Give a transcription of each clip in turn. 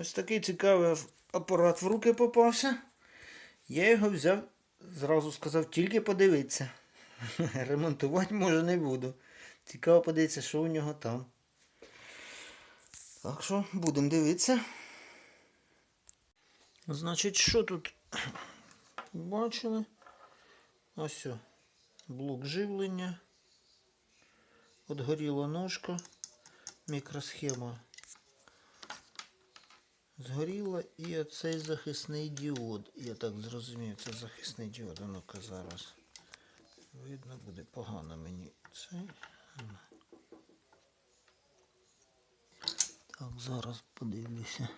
Ось такий цікавий апарат в руки попався. Я його взяв, зразу сказав, тільки подивитися. Ремонтувати може не буду. Цікаво подивитися, що у нього там. Так що будемо дивитися. Значить, що тут бачили? Ось о, блок живлення. От горіла ножка. Мікросхема згоріла і оцей захисний діод. Я так зрозумів, це захисний діод. Ну-ка зараз. Видно буде погано мені цей. Так, зараз подивлюся.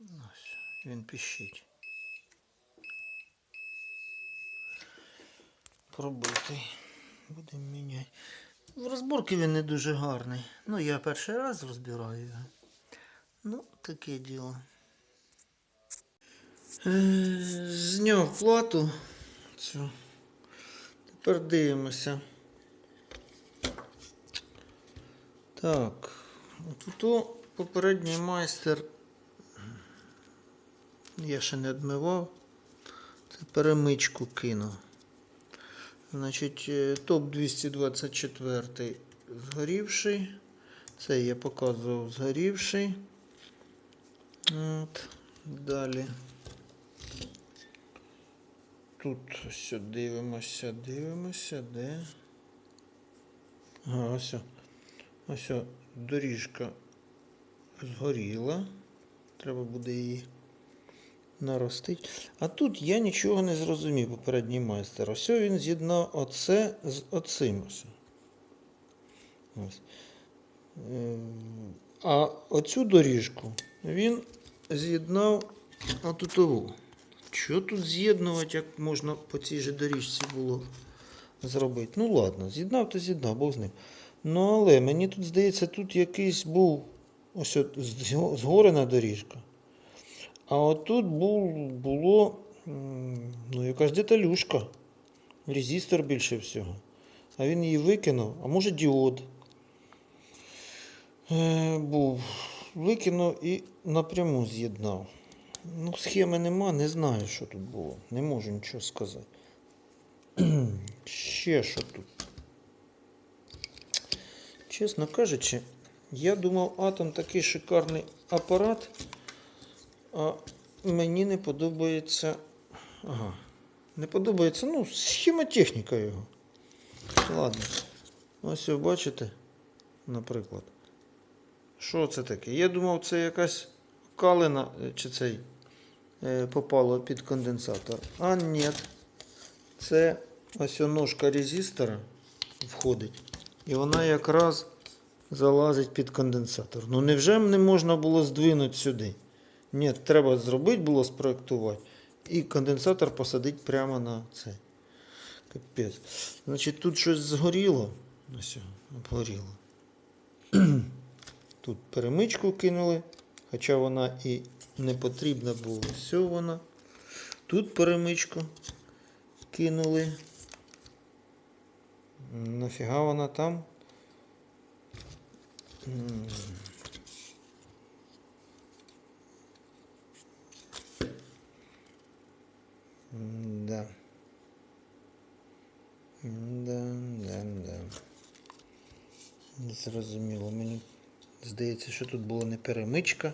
Ось, він пищить. Пробитий. Будемо міняти. В розборці він не дуже гарний. Ну, я перший раз розбираю його. Ну, таке діло. Е, Зняв плату. Цю. Тепер дивимося. Так. Тут попередній майстер. Я ще не відмивав. Це перемичку кинув. Значить, е, топ 224 згорівший. Це я показував згорівший. От. Далі. Тут ось дивимося, дивимося, де. Ага, ось. Ось доріжка згоріла. Треба буде її наростити. А тут я нічого не зрозумів, попередній майстер. Ось він з'єднав оце з оцим. Ось. Ось. Е, А оцю доріжку він з'єднав отутову. Що тут з'єднувати, як можна по цій же доріжці було зробити? Ну ладно, з'єднав, то з'єднав, Бог з ним. Ну, але мені тут здається, тут якийсь був ось от згорена доріжка. А отут був, було ну, якась деталюшка. Резистор більше всього. А він її викинув, а може діод. Е, був. Викинув і напряму з'єднав. Ну, схеми нема, не знаю, що тут було. Не можу нічого сказати. Ще що тут. Чесно кажучи, я думав, атом такий шикарний апарат. А мені не подобається. Ага. Не подобається, ну, схемотехніка його. Ладно. Ось ви бачите, наприклад. Що це таке? Я думав, це якась калина е, чи цей е, попало під конденсатор. А ні. Це ось ножка резистора входить. І вона якраз залазить під конденсатор. Ну невже не можна було здвинути сюди? Ні, треба зробити було спроектувати. І конденсатор посадити прямо на це. Капець. Значить, тут щось згоріло. Ось, обгоріло. Тут перемичку кинули, хоча вона і не потрібна була. Все вона. Тут перемичку кинули. Нафіга вона там? М. Да. Да, да, да. Зрозуміло. Мені здається, що тут була не перемичка.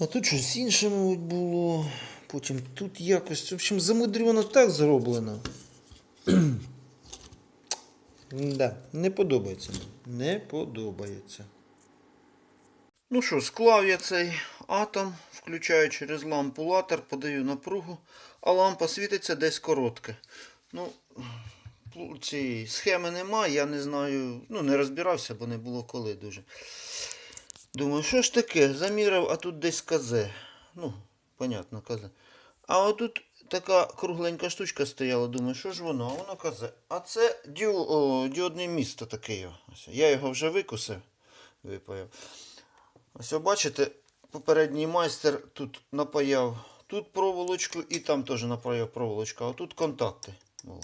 А тут щось інше, мабуть, було. Потім тут якось. В общем, замудрено так зроблено. да, не подобається. Не подобається. Ну що, склав я цей атом, включаю через лампу латер, подаю напругу, а лампа світиться десь коротке. Ну, цієї схеми немає, я не знаю, ну не розбирався, бо не було коли дуже. Думаю, що ж таке? Заміряв, а тут десь казе. Ну, понятно, казе. А отут така кругленька штучка стояла, думаю, що ж воно? А воно казе. А це діо, о, діодне місто таке. Я його вже викусив, випаяв. Ось, бачите, попередній майстер тут напаяв Тут проволочку і там теж направив проволочка, а тут контакти. Було.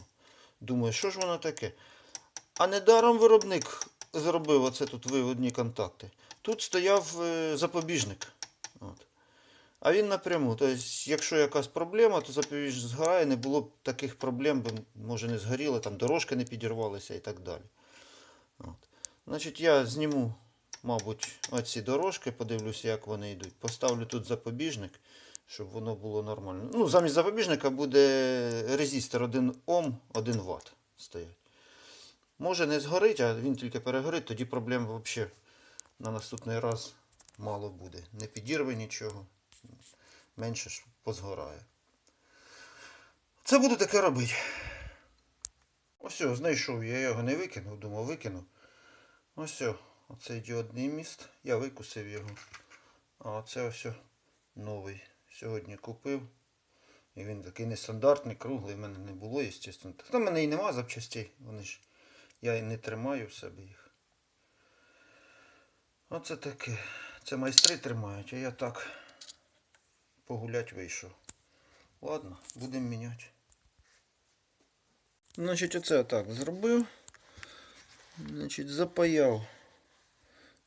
Думаю, що ж воно таке? А недаром виробник зробив оце тут виводні контакти. Тут стояв е, запобіжник. От. А він напряму. Тобто, якщо якась проблема, то запобіжник згорає, не було б таких проблем, бо може не згоріло, там дорожки не підірвалися і так далі. От. Значить, я зніму, мабуть, оці дорожки, подивлюся, як вони йдуть. Поставлю тут запобіжник, щоб воно було нормально. Ну, замість запобіжника буде резистор 1 Ом, 1 Вт стоять. Може не згорить, а він тільки перегорить, тоді проблем взагалі на наступний раз мало буде. Не підірве нічого, менше ж позгорає. Це буду таке робити. Ось, о, знайшов, я його не викинув, думав, викину. Ось, о, оцей діодний міст, я викусив його. А оце ось новий. Сьогодні купив. І він такий нестандартний, круглий, в мене не було, звісно. Та в мене і нема запчастей. Вони ж. Я і не тримаю в себе їх. Оце таке. Це майстри тримають, а я так погулять вийшов. Ладно, будемо міняти. Значить, оце так зробив. Значить, запаяв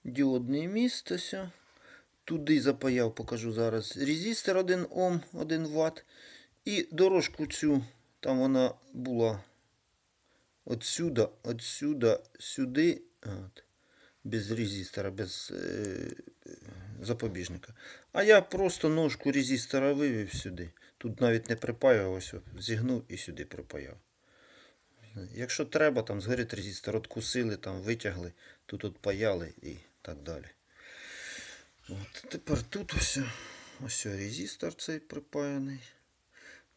діодний міст. Ось. Туди запаяв, покажу зараз. Резистор 1 Ом, 1 Вт. І дорожку цю, там вона була отсюда, отсюда, сюди. От, без резистора, без е, запобіжника. А я просто ножку резистора вивів сюди. Тут навіть не припаював, ось зігнув і сюди припаяв. Якщо треба, там згорить резистор, откусили, там витягли, тут от паяли і так далі. От, тепер тут ось, ось резистор цей припаяний.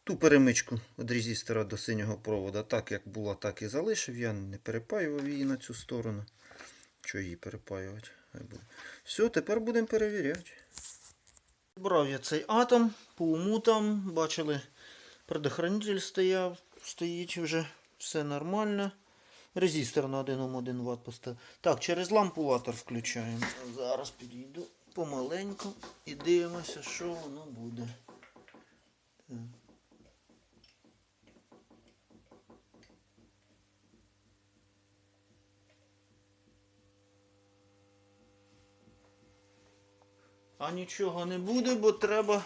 Ту перемичку від резистора до синього провода, так як була, так і залишив. Я не перепаював її на цю сторону. Що її перепаювати? Все, тепер будемо перевіряти. Брав я цей атом, по уму там, бачили, предохранитель стояв, стоїть вже, все нормально. Резистор на 1 Ом 1 Вт поставив. Так, через лампулатор включаємо. Зараз підійду помаленьку і дивимося, що воно буде. А нічого не буде, бо треба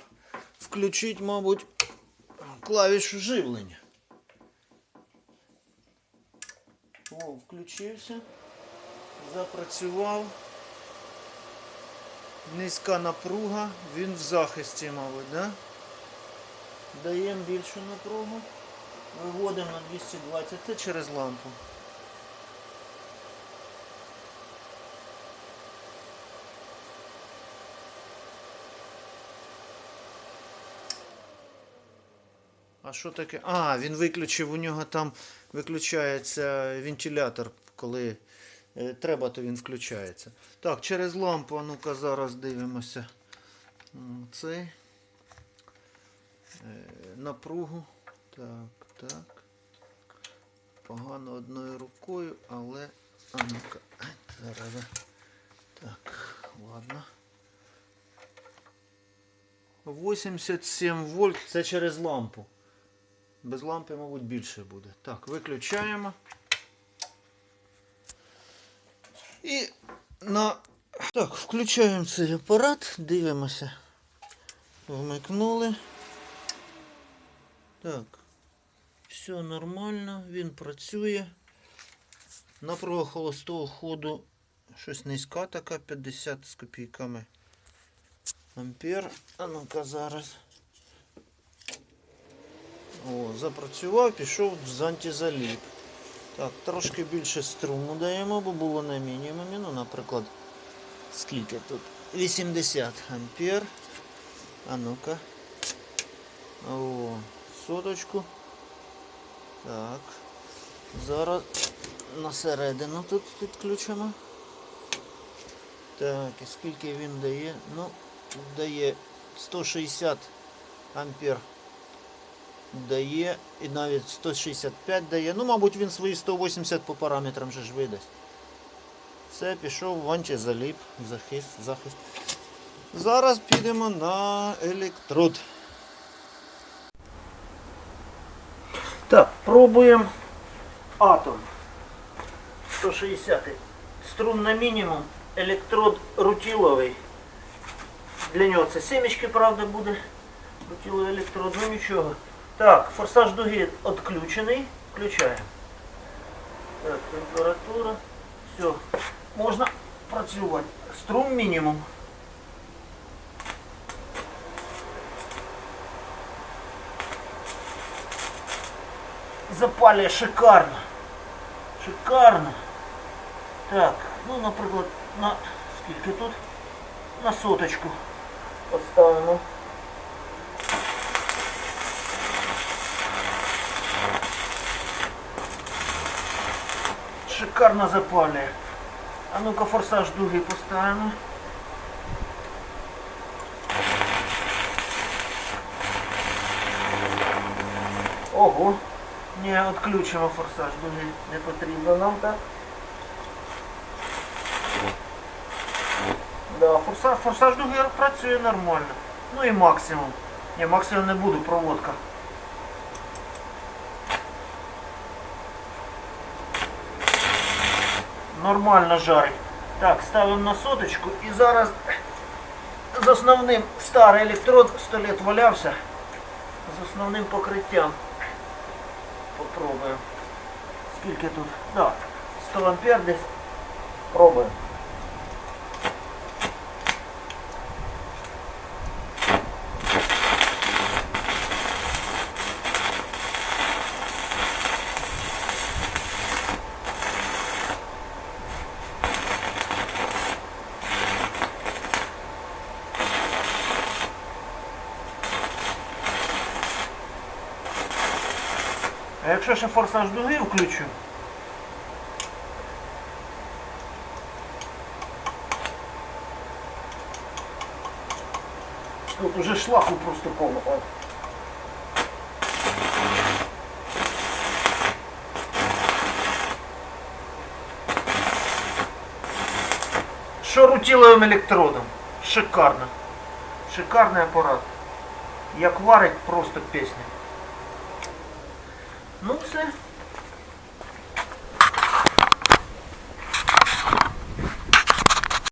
включити, мабуть, клавішу живлення. О, включився. Запрацював. Низька напруга. Він в захисті, мабуть, да? Даємо більшу напругу. Виводимо на 220. Це через лампу. А що таке? А, він виключив, у нього там виключається вентилятор, коли треба, то він включається. Так, через лампу, ну-ка зараз дивимося. Цей. Е, напругу. Так, так. Погано одною рукою, але. А ну-ка. Зараз. Так, ладно. 87 вольт це через лампу. Без лампи, мабуть, більше буде. Так, виключаємо. І на. Так, включаємо цей апарат, дивимося. Вмикнули. Так. Все нормально, він працює. Напруга холостого ходу щось низька така, 50 з копійками. Ампер. А ну-ка зараз. О, запрацював, пішов з антизаліп. Так, трошки більше струму даємо, бо було на мінімумі. Ну, наприклад, скільки тут? 80 ампер. А ну-ка. О, соточку. Так. Зараз на середину тут підключимо. Так, і скільки він дає? Ну, дає 160 ампер дає і навіть 165 дає. Ну, мабуть, він свої 180 по параметрам же ж видасть. Це пішов в антизаліп, захист, захист. Зараз підемо на електрод. Так, пробуємо атом. 160. Струн на мінімум. Електрод рутіловий. Для нього це семечки, правда, буде. Рутіловий електрод, ну нічого. Так, форсаж дуги відключений. Включаємо. Так, температура. Все. Можна працювати. Струм мінімум. Запалює шикарно. Шикарно. Так, ну, наприклад, на скільки тут? На соточку поставимо. Шикарно запалює. А ну-ка форсаж дуги поставимо. Ого. Ні, відключимо форсаж дуги. Не потрібно нам так. Да, форсаж, форсаж дуги працює нормально. Ну і максимум. Ні, максимум не буду, проводка. Нормально жарить. Так, ставимо на соточку і зараз з основним старий електрод 100 лет валявся. З основним покриттям. Попробуємо. Скільки тут? Да, 100 ампер десь. Пробуємо. Якщо ще форсаж дуги включу, тут уже шлаку просто повно. О. Що рутіловим електродом? Шикарно. Шикарний апарат. Як варить, просто пісня. Ну все.